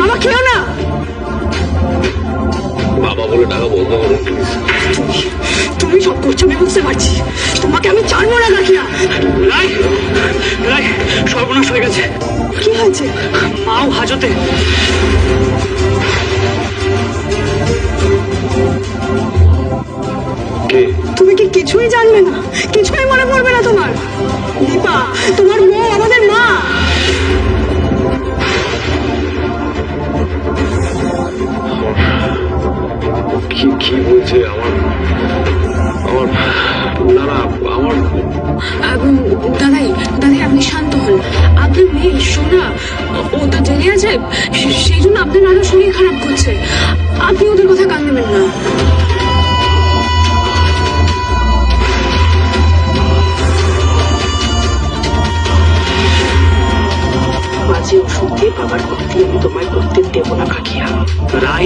বাবা খেও না। বাবা বলে টাকা বন্ধ প্লিজ তুমি সব করছ আমি বুঝতে পারছি। তোমাকে আমি ছাড়বো না কাকিয়া রাই রাই সর্বনাশ হয়ে গেছে। কি হয়েছে? মাও হাজতে। তুমি কি কিছুই জানবে না? কিছুই মনে পড়বে না তোমার। দীপা তোমার মেয়ে আমাদের মা। কি বলছে আমার আমার না না আমার দাদাই দাদাই আপনি শান্ত হন। আপনার মেয়ে সোনা, ও তো জেনে আছে সেই জন্য আপনার আরও শরীর খারাপ করছে। আপনি ওদের কথা কান দেবেন না। মাঝে ওষুধ দিয়ে বাবার ক্ষতি আমি তোমায় করতে দেবো না কাকিয়া। রাই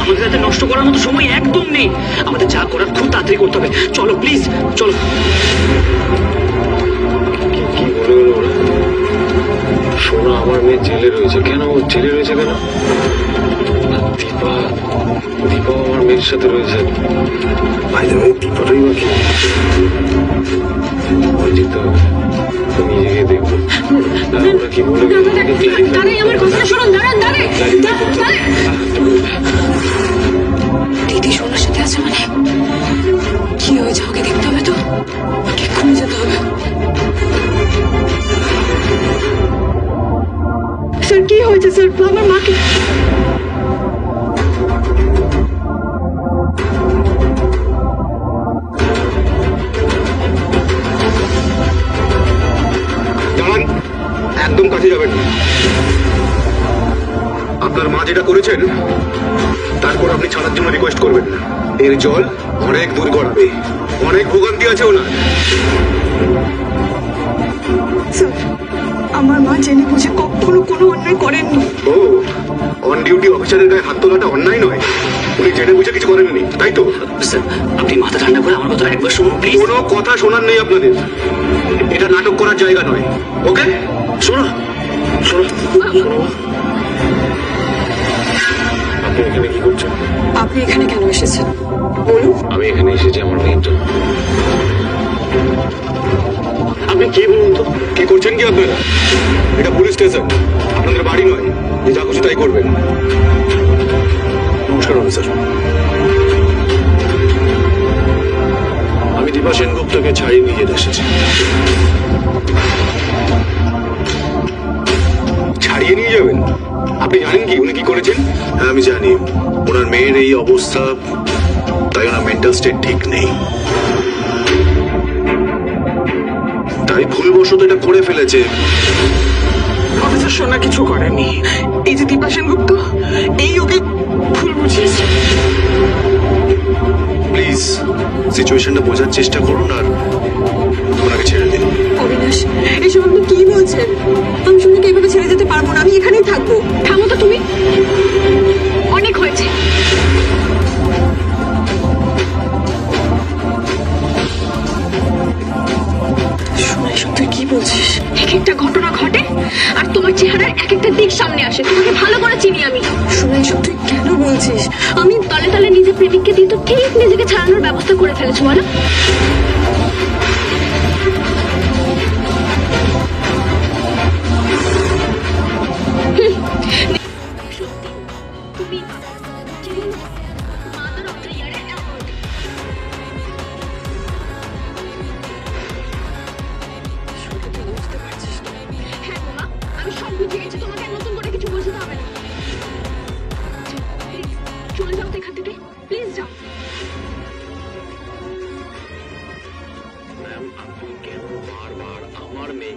আমাদের হাতে নষ্ট করার মতো সময় একদম নেই। আমাদের যা করার খুব তাড়াতাড়ি করতে হবে। চলো প্লিজ চলো। কি বলে গেল ওরা? সোনা আমার মেয়ে জেলে রয়েছে। কেন? ও জেলে রয়েছে কেন? দীপা দীপাও আমার মেয়ের সাথে রয়েছে। ভাই দীপাটাই বা কি? ওই দিদি সোনার আছে মানে? কি হয়েছে ওকে দেখতে হবে তো? ওকে এক্ষুনি যেতে হবে। স্যার, কি হয়েছে স্যার? আমার মাকে যেটা করেছেন তারপর আপনি ছাড়ার জন্য রিকোয়েস্ট করবেন। এর জল অনেক দূর গড়াবে অনেক ভোগান্তি আছে ওনার। স্যার আমার মা জেনে বুঝে কখনো কোনো অন্যায় করেননি। ও অন ডিউটি অফিসারের গায়ে হাত তোলাটা অন্যায় নয়। উনি জেনে বুঝে কিছু করেননি তাই তো? স্যার আপনি মাথা ঠান্ডা করে আমার কথা একবার শুনুন প্লিজ কোনো কথা শোনার নেই আপনাদের। এটা নাটক করার জায়গা নয় ওকে? শোনো। শোনো শোনো। আপনি এখানে কি করছেন? আপনি এখানে কেন এসেছেন? বলুন। আমি এখানে এসেছি আমার মেয়ের জন্য আপনি কে বলুন তো? কি করছেন কি আপনারা? এটা পুলিশ স্টেশন। আপনাদের বাড়ি নয়। যে যা খুশি তাই করবেন। নমস্কার অফিসার। আমি দীপা সেনগুপ্তকে ছাড়িয়ে নিয়ে যেতে এসেছি। ছাড়িয়ে নিয়ে যাবেন? আপনি জানেন কি উনি কি করেছেন? হ্যাঁ আমি জানি। ওনার মেয়ের এই অবস্থা তাই ওনার মেন্টাল স্টেট ঠিক নেই। তাই ভুলবশত এটা করে ফেলেছে। অফিসার সোনা কিছু করেনি। এই যে দীপা সেনগুপ্ত এই ওকে ভুল বুঝিয়েছে। প্লিজ সিচুয়েশনটা বোঝার চেষ্টা করুন আর ওনাকে ছেড়ে অবিনাশ এসব আপনি কি বলছেন? আমি সোনাকে এইভাবে ছেড়ে যেতে পারব না? আমি এখানেই থাকব। থামো তো তুমি। অনেক হয়েছে। সোনা এসব তুই কি বলছিস? এক একটা ঘটনা ঘটে আর তোমার চেহারার এক একটা দিক সামনে আসে। তোমাকে ভালো করে চিনি আমি। সোনা এসব তুই কেন বলছিস? আমি তলে তলে নিজের প্রেমিককে দিয়ে তো ঠিক নিজেকে ছাড়ানোর ব্যবস্থা করে ফেলেছো বলো।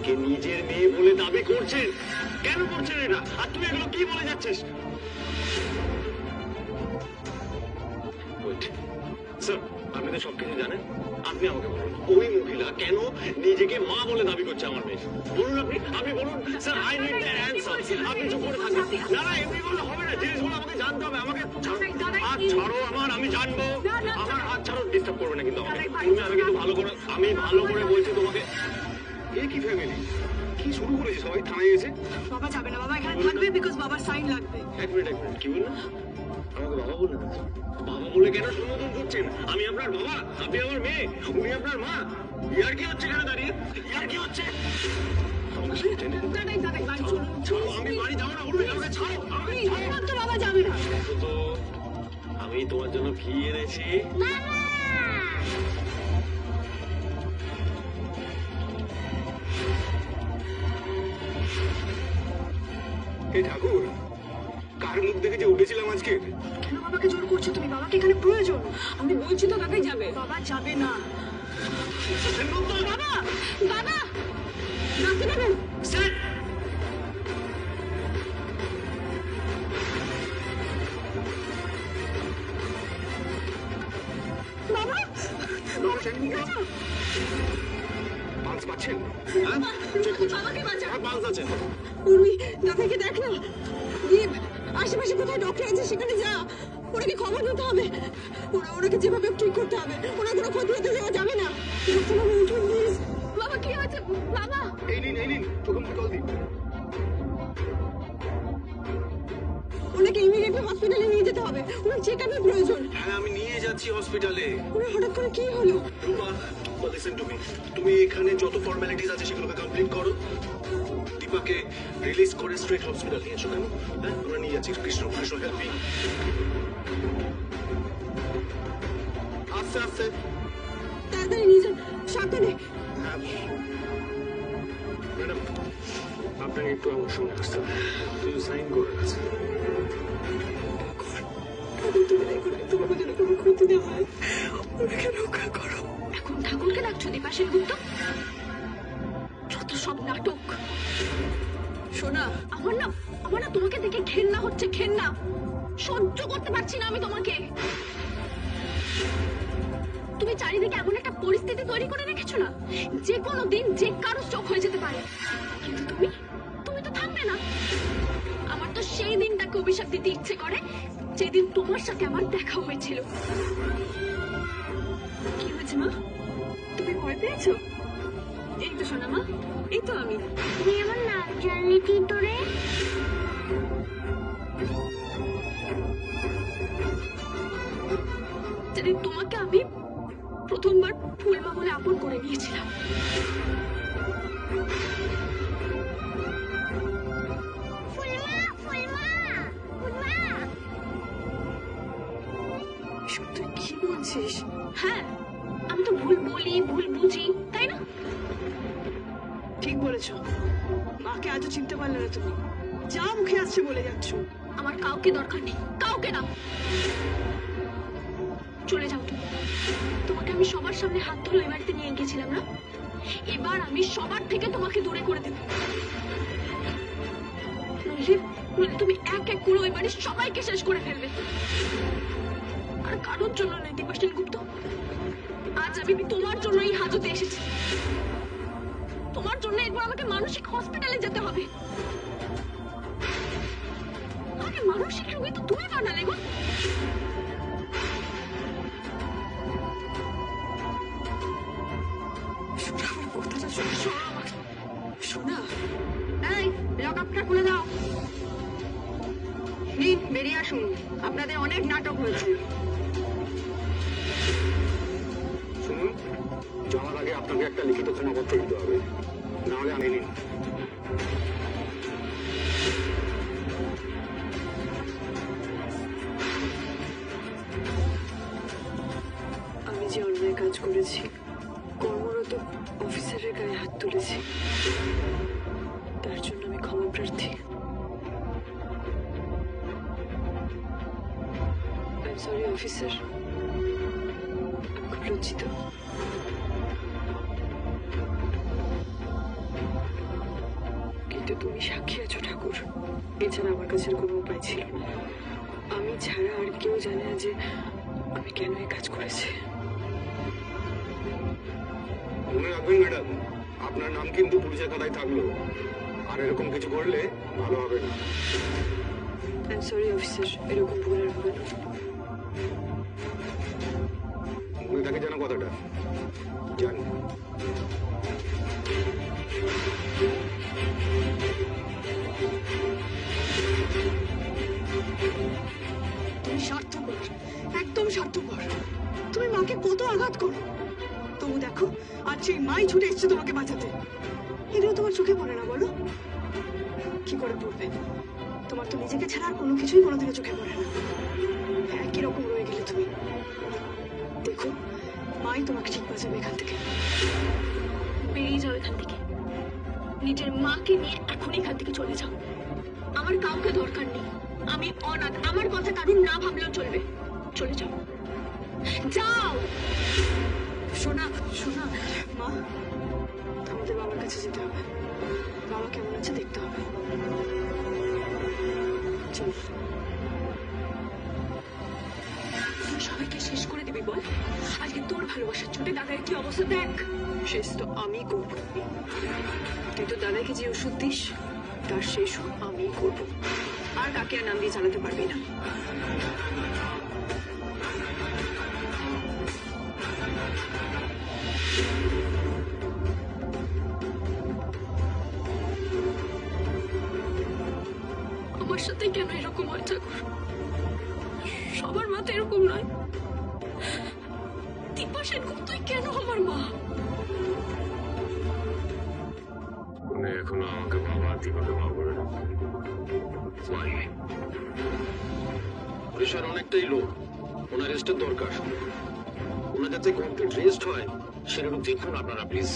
মেয়েকে নিজের মেয়ে বলে দাবি করছেন। কেন করছেন এটা? আর তুই এগুলো কি বলে যাচ্ছিস? স্যার আপনি তো সবকিছু জানেন। আপনি আমাকে বলুন ওই মহিলা কেন নিজেকে মা বলে দাবি করছে আমার মেয়ে? বলুন আপনি আপনি বলুন। Sir I need the answer আপনি চুপ করে থাকুন। না না এমনি বললে হবে না। জিনিসগুলো আমাকে জানতে হবে আমাকে হাত ছাড়ো আমার আমি জানব। আমার হাত ছাড়ো ডিস্টার্ব করবে না কিন্তু আমাকে। তুমি আমি কিন্তু ভালো করে আমি ভালো করে বলছি তোমাকে। এ কি ফ্যামিলি কি শুরু করেছে? সবাই থানায় এসে বাবা যাবে না। বাবা এখানে থাকবে বিকজ বাবার সাইন লাগবে। এক মিনিট এক মিনিট কি বললেন আমাকে বাবা বললেন বাবা বলে কেন সম্বোধন করছেন? আমি আপনার বাবা আপনি আমার মেয়ে উনি আপনার মা। ইয়ার কি হচ্ছে এখানে দাঁড়িয়ে? ইয়ার কি হচ্ছে? আমি বাড়ি যাব না উঠবে হে ঠাকুর কার মুখ দেখে যে উঠেছিলাম আজকে কেন বাবাকে জোর করছ তুমি বাবাকে এখানে প্রয়োজন আমি বলছি তো দাদাই যাবে বাবা যাবে না বাবা বাবা ডাক্তার দেবেন বাবা পালস পাচ্ছেন বাবাকে বাঁচা পালস আছে উর্মি দাদাকে দেখ না। দীপ আশেপাশে কোথায় ডক্টর আছে সেখানে যা। ওনাকে খবর দিতে হবে? ওরা ওনাকে যেভাবে ঠিক করতে হবে ওনার কোনো ক্ষতি হতে দেওয়া যাবে না। ডক্টর বাবু উঠুন প্লিজ বাবা কি হয়েছে? বাবা! এই নিন এই নিন চোখে মুখে জল দিন। ওনাকে ইমিডিয়েটলি হসপিটালে নিয়ে যেতে হবে। ওনার চেক আপের প্রয়োজন। হ্যাঁ আমি নিয়ে যাচ্ছি হসপিটালে ওনার হঠাৎ করে কি হলো? রূপা লিসেন টু মি তুমি এখানে যত ফর্মালিটিস আছে সেগুলোকে কমপ্লিট করো। দীপাকে রিলিজ করে স্ট্রেট হসপিটাল নিয়ে এসো কেন হ্যাঁ আমরা নিয়ে যাচ্ছি কৃষ্ণ কৃষ্ণ হেল্প মি আস্তে আস্তে। তাড়াতাড়ি নিয়ে যান সাবধানে। হ্যাঁ। ম্যাডাম আপনাকে একটু আমার সঙ্গে আসতে হবে। কিছু সাইন করে আছে ঠাকুর তুমি দেখো না তোমাকে যেন কোনো ক্ষতি না হয়। ওনাকে রক্ষা করো। এখন ঠাকুরকে ডাকছো দীপাশের গুপ্ত? যত সব নাটক। শোনা আমার না আমার না তোমাকে দেখে ঘেন্না হচ্ছে, ঘেন্না। সহ্য করতে পারছি না আমি তোমাকে। তুমি চারিদিকে এমন একটা পরিস্থিতি তৈরি করে রেখেছো না? যে কোনো দিন যে কারও চোখ হয়ে যেতে পারে। কিন্তু তুমি তুমি তো থামবে না। আমার তো সেই দিনটাকে অভিশাপ দিতে ইচ্ছে করে, যেদিন তোমার সাথে আমার দেখা হয়েছিল। কি হয়েছে মা? তুমি ভয় পেয়েছ? এই তো শোনা মা, এই তো আমি। তুমি আমার যেদিন তোমাকে আমি প্রথমবার ফুলমা বলে আপন করে নিয়েছিলাম। তুই কি বলছিস? হ্যাঁ আমি তো ভুল বলি ভুল বুঝি তাই না? ঠিক বলেছ। মাকে আজও চিনতে পারলে না তুমি। যা মুখে আসছে বলে যাচ্ছ। আমার কাউকে দরকার নেই কাউকে না। চলে যাও তুমি। তোমাকে আমি সবার সামনে হাত ধরে ওই বাড়িতে নিয়ে গেছিলাম না? এবার আমি সবার থেকে তোমাকে দূরে করে দেব। তুমি এক এক করে ওই বাড়ির সবাইকে শেষ করে ফেলবে। আর কারোর জন্য নয় দীপা সেনগুপ্ত আজ আমি তোমার জন্য এই হাজতে এসেছি। তোমার জন্য এরপর আমাকে মানসিক হসপিটালে যেতে হবে। আরে মানসিক রোগী তো তুমি বানালে গো। এই, লকআপটা খুলে দাও। নিন বেরিয়ে আসুন। আপনাদের অনেক নাটক হয়েছে। শুনুন, যাওয়ার আগে আপনাকে একটা লিখিত ক্ষমাপত্র দিতে হবে। নাহলে আমি নিন আমি খুব লজ্জিত কিন্তু তুমি সাক্ষী আছো ঠাকুর এছাড়া আমার কাছে কোনো উপায় ছিল না আমি ছাড়া আর কেউ জানে না যে আমি কেন এই কাজ করেছি মনে রাখবেন ম্যাডাম আপনার নাম কিন্তু পুলিশের খাতায় থাকল আর এরকম কিছু করলে ভালো হবে না সরি অফিসার এরকম ভুল আর হবে না কত আঘাত করো। তবু দেখো আর সেই মাই ছুটে এসছে তোমাকে বাঁচাতে। এগুলো তোমার চোখে পড়ে না, বলো? কি করে পড়বে? তোমার তো নিজেকে ছাড়া আর কোনো কিছুই কোনোদিনও চোখে পড়ে না। একই রকম রয়ে গেলে তুমি। দেখো, মাই তোমাকে ঠিক বাঁচাবে এখান থেকে। বেরিয়ে যাও এখান থেকে। নিজের মাকে নিয়ে এখন এখান থেকে চলে যাও। আমার কাউকে দরকার নেই। আমি অনাথ। আমার কথা কারণ না ভাবলেও চলবে। চলে যাও। যাও! শোনা শোনা মা, আমাদের বাবার কাছে যেতে হবে। বাবা কেমন আছে দেখতে হবে। চল। সবাইকে শেষ করে দিবি বল? আজকে তোর ভালোবাসার চোটে দাদার কি অবস্থা দেখ। শেষ তো আমি করব। তুই তো দাদাকে যে ওষুধ দিস, তার শেষ আমি করব। আর কাকে আর নাম দিয়ে চালাতে পারবি না। সাথে কেন এরকম হয় ঠাকুর? সবার মা তো এরকম নয়। দীপা সেনগুপ্তই কেন আমার মা? উনি এখনও আমাকে বাবা দীপাকে মা করে না পুলিশের অনেকটাই লোক। ওনার রেস্টের দরকার। ওনার যাতে কমপ্লিট রেস্ট হয়, সেরকম দেখুন আপনারা প্লিজ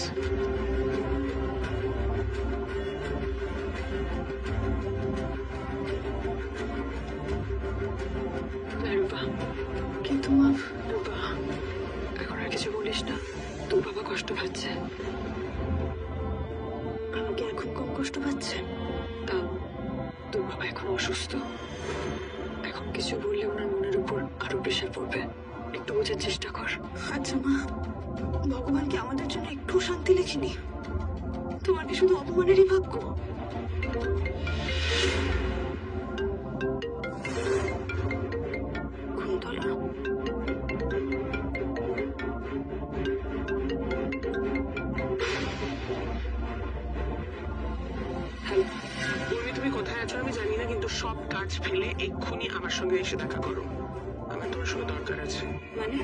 কিন্তু মা রূপা এখন আর কিছু বলিস না। তোর বাবা কষ্ট পাচ্ছে। আমাকে এখন কম কষ্ট পাচ্ছে। তাও তোর বাবা এখন অসুস্থ। এখন কিছু বললে ওনার মনের উপর আরও প্রেশার পড়বে। একটু বোঝার চেষ্টা কর। আচ্ছা মা, ভগবান কি আমাদের জন্য একটু শান্তি লেখেনি? তোমার কি শুধু অপমানেরই ভাগ্য? সব কাজ ফেলে এক্ষুনি আমার সঙ্গে এসে দেখা করো। আমার তোমার সঙ্গে দরকার আছে। মানে?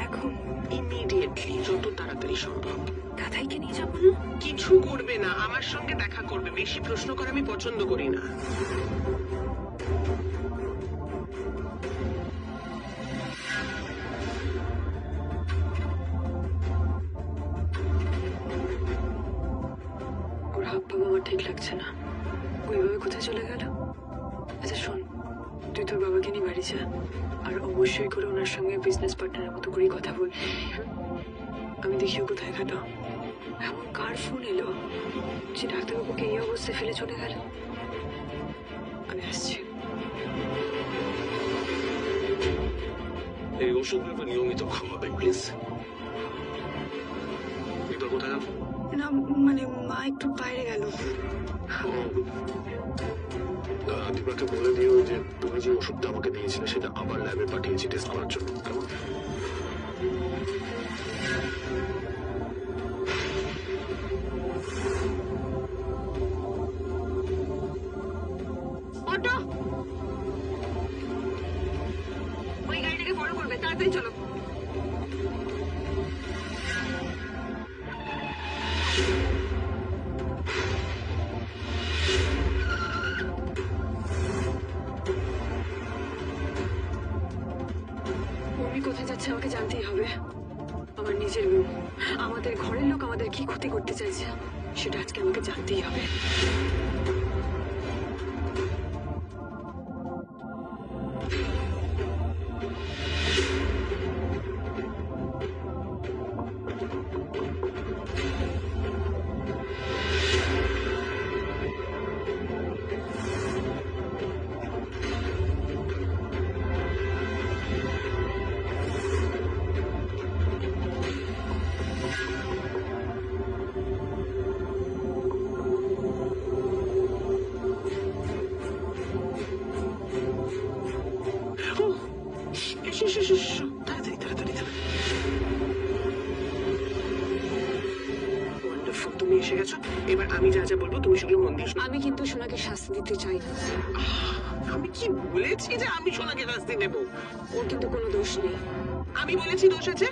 এখন? ইমিডিয়েটলি যত তাড়াতাড়ি সম্ভব। দাদাইকে নিয়ে যাব না? কিছু করবে না আমার সঙ্গে দেখা করবে। বেশি প্রশ্ন করা আমি পছন্দ করি না। আর অবশ্যই করে ওনার সঙ্গে বিজনেস পার্টনারের মতো করেই কথা বল। আমি দেখি ও কোথায় গেল এমন কার ফোন এলো যে ডাক্তারবাবুকে এই অবস্থায় ফেলে চলে গেল? আমি আসছি। এই ওষুধগুলো নিয়মিত খাওয়াবেন প্লিজ দীপা কোথায় গেল? না মানে মা একটু বাইরে গেল। দীপাকে বলে দিও যে তুমি যে ওষুধটা আমাকে দিয়েছিলে, সেটা আবার ল্যাবে পাঠিয়েছি টেস্ট করার জন্য। কেমন? তুমি এসে গেছো। এবার আমি যা যা বলব তুমি সেগুলো মন দিয়ে। আমি কিন্তু সোনাকে শাস্তি দিতে চাই না। আমি কি বলেছি যে আমি সোনাকে শাস্তি দেবো? ওর কিন্তু কোনো দোষ নেই। আমি বলেছি দোষ আছে?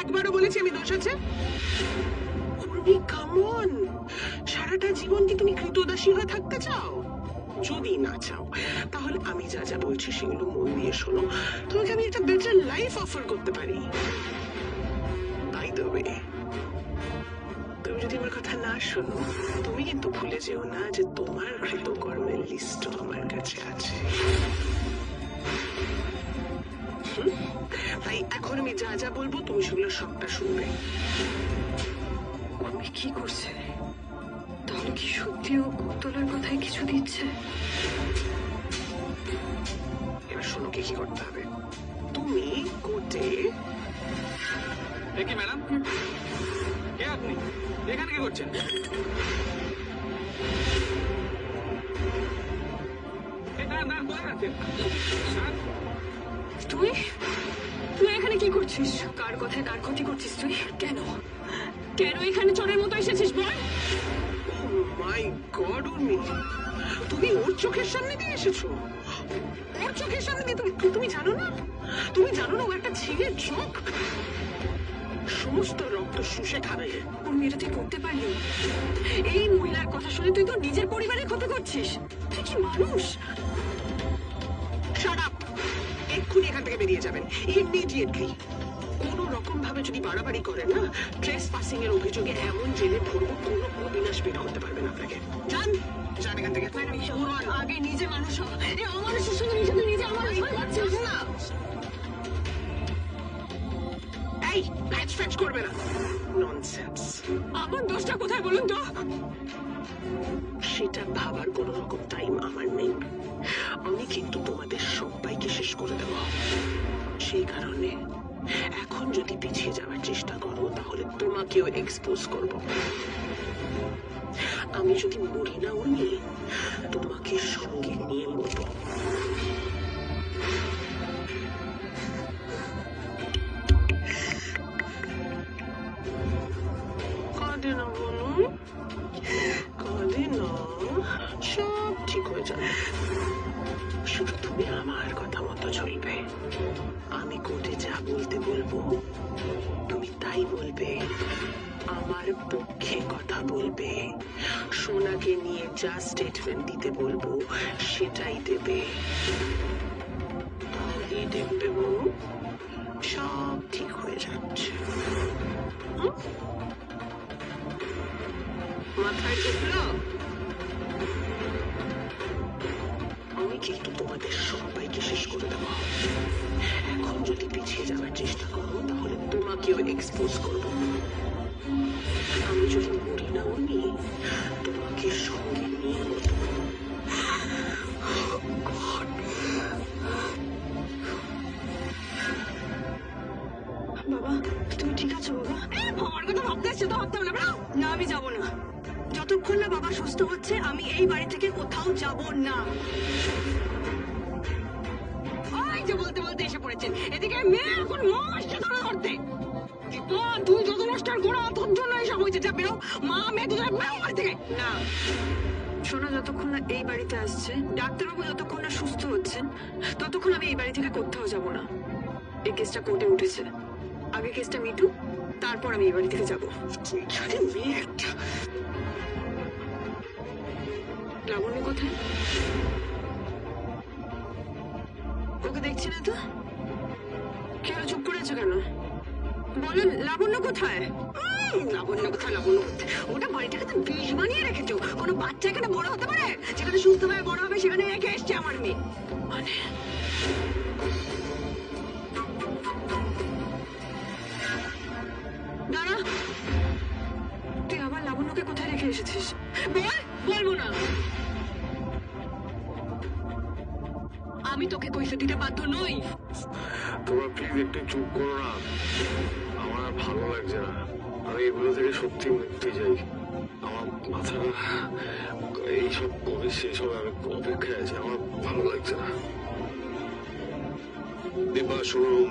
একবারও বলেছি আমি দোষ আছে? উর্মি কামন সারাটা জীবন কি তুমি কৃতদাসী হয়ে থাকতে চাও? যদি না চাও তাহলে আমি যা যা বলছি সেগুলো মন দিয়ে শোনো। তোমাকে আমি একটা বেটার লাইফ অফার করতে পারি। তাই তবে তুমি যদি আমার কথা না শোনো তুমি কিন্তু ভুলে যেও না যে তোমার কৃতকর্মের লিস্টও আমার কাছে আছে। তাই এখন আমি যা যা বলব তুমি সেগুলো সবটা শুনবে। উর্মি কি করছে? তাহলে কি সত্যি ও তোলার কথায় কিছু দিচ্ছে? এবার শোনো কি কি করতে হবে। তুমি কোর্টে কি ম্যাডাম কে আপনি এখানে কি করছেন? তুই? তুই এখানে কি করছিস? কার কথায় কার ক্ষতি করছিস তুই? কেন? কেন এখানে চোরের মতো এসেছিস বল? মাই গড উর্মি। তুমি ওর চোখের সামনে দিয়ে এসেছ। ওর চোখের সামনে দিয়ে তুমি তুমি জানো না? তুমি জানো না ও একটা ছেলের চোখ? সমস্ত রক্ত শুষে খাবে। উর্মি এটা তুই করতে পারলি? এই মহিলার কথা শুনে তুই তো নিজের পরিবারের ক্ষতি করছিস? তুই কি মানুষ? শাট এক্ষুনি এখান থেকে বেরিয়ে যাবেন। ইমিডিয়েটলি কোন রকম ভাবে যদি বাড়াবাড়ি করে না ট্রেস পাসিং এর অভিযোগে এমন জেলে ভরবো কোনো অবিনাশ বের করতে পারবেন আপনাকে। যান! যান এখান থেকে। আগে নিজে মানুষ অমানুষের সঙ্গে নিজে নিজে আমার না এই! করবে না। ননসেন্স আমার দোষটা কোথায় বলুন তো? সেটা ভাবার কোন রকম টাইম আমার নেই। আমি কিন্তু তোমাদের সবাইকে শেষ করে দেব। সেই কারণে এখন যদি পিছিয়ে যাওয়ার চেষ্টা করো তাহলে তোমাকেও এক্সপোজ করব। আমি যদি মরি না উনি তোমাকে সঙ্গে নিয়ে মরবো। কাঁদে না সব ঠিক হয়ে যাবে। শুধু তুমি আমার কথা মতো চলবে। আমি কোর্টে যা বলতে বলব, তুমি তাই বলবে। আমার পক্ষে কথা বলবে। সোনাকে নিয়ে যা স্টেটমেন্ট দিতে বলব, সেটাই দেবে। তাহলেই দেখবে সব ঠিক হয়ে যাচ্ছে? মাথায় ঢুকলো আমি কিন্তু তোমাদের সবাইকে শেষ করে দেবো এখন যদি পিছিয়ে যাওয়ার চেষ্টা করো তাহলে তোমাকেও এক্সপোজ করব আমি যদি মরি না উনি তোমাকে সঙ্গে নিয়ে বাবা তুমি ঠিক আছো বাবা? আমার কথা ভাবতে এসছে তো ভাবতে হবে না না আমি যাব না। যতক্ষণ না বাবা সুস্থ হচ্ছে, আমি এই বাড়ি থেকে কোথাও যাব না। ওই বলতে বলতে এসে পড়েছেন এদিকে মেয়ে এখন মস্ত ধরে ধরতে। তুই যত নষ্টের গোড়া তোর জন্য এইসব হয়েছে। যা বেরো। মা, মেয়ে দুজনে বেরো বাড়ি থেকে। না। সোনা যতক্ষণ না এই বাড়িতে আসছে, ডাক্তারবাবু যতক্ষণ না সুস্থ হচ্ছেন, ততক্ষণ আমি এই বাড়ি থেকে কোথাও যাব না। এই কেসটা কোর্টে উঠেছে। আগে কেসটা মিটু তারপর আমি এই বাড়ি থেকে যাব। মেয়ে একটা লাবণ্য কোথায় ওকে দেখছি না তো? কেন চুপ করে কেন? বলেন, লাবণ্য কোথায়? লাবণ্য কোথায় লাবণ্য কোথায়? ওটা বাড়িটাকে তো বিষ বানিয়ে রেখেছো। কোনো বাচ্চা এখানে বড় হতে পারে? যেখানে সুস্থ হয়ে বড় হবে, সেখানে রেখে এসছে আমার মেয়ে। মানে? দাঁড়া। তুই আবার লাবণ্যকে কোথায় রেখে এসেছিস? বল! বলব আমি তোকে কৈফে দিতে বাধ্য নই। তোমরা প্লিজ একটু চুপ করো না। আমার আর ভালো লাগছে না। আমি এগুলো থেকে সত্যি মুক্তি চাই। আমার মাথা এইসব কবে শেষ হবে আমি অপেক্ষায় আছি। আমার ভালো লাগছে না। দীপা শুনুন।